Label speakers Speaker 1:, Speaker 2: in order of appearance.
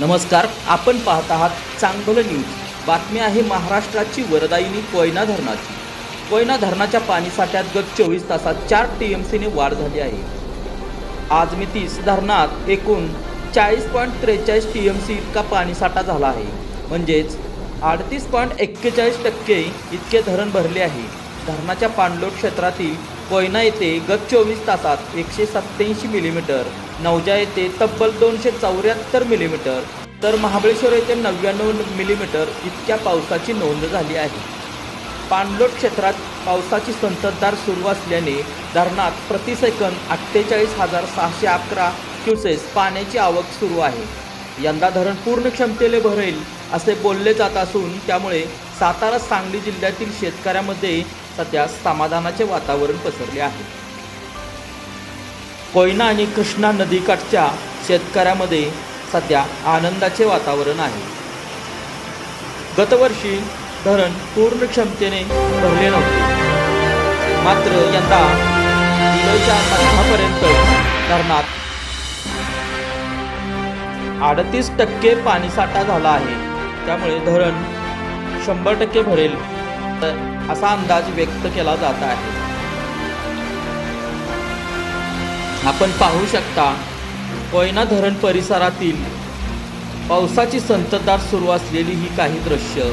Speaker 1: नमस्कार आपण पाहत आहात चांगलं न्यूज. बातमी आहे महाराष्ट्राची वरदायिनी कोयना धरणाची. कोयना धरणाच्या पाणीसाठ्यात गत चोवीस तासात चार टी एम सीने वाढ झाली आहे. आज मी तीस धरणात एकूण चाळीस पॉईंट त्रेचाळीस टी एम सी इतका पाणीसाठा झाला आहे. म्हणजेच अडतीस पॉईंट एक्केचाळीस टक्के इतके धरण भरले आहे. धरणाच्या पाणलोट क्षेत्रातील कोयना येथे गत चोवीस तासात एकशे सत्त्याऐंशी मिलीमीटर नवजा येथे तब्बल दोनशे चौऱ्याहत्तर मिलीमीटर तर महाबळेश्वर येथे नव्याण्णव मिलीमीटर इतक्या पावसाची नोंद झाली आहे. पाणलोट क्षेत्रात पावसाची संततधार सुरू असल्याने धरणात प्रतिसेकंद अठ्ठेचाळीस हजार सहाशे अकरा क्युसेस पाण्याची आवक सुरू आहे. यंदा धरण पूर्ण क्षमतेने भरेल असे बोलले जात असून त्यामुळे सातारा सांगली जिल्ह्यातील शेतकऱ्यामध्ये सध्या समाधानाचे वातावरण पसरले आहे. कोयना आणि कृष्णा नदीकाठच्या शेतकऱ्यामध्ये सध्या आनंदाचे वातावरण आहे. गतवर्षी धरण पूर्ण क्षमतेने भरले नव्हते. मात्र यंदा जुलैच्या मध्यापर्यंत धरणात अडतीस टक्के पाणीसाठा झाला आहे. त्यामुळे धरण शंभर टक्के भरेल. असा अंदाज व्यक्त केला जात आहे. आपण पाहू शकता कोयना धरण परिसरातील पावसाची संततधार सुरू असलेली ही काही दृश्य.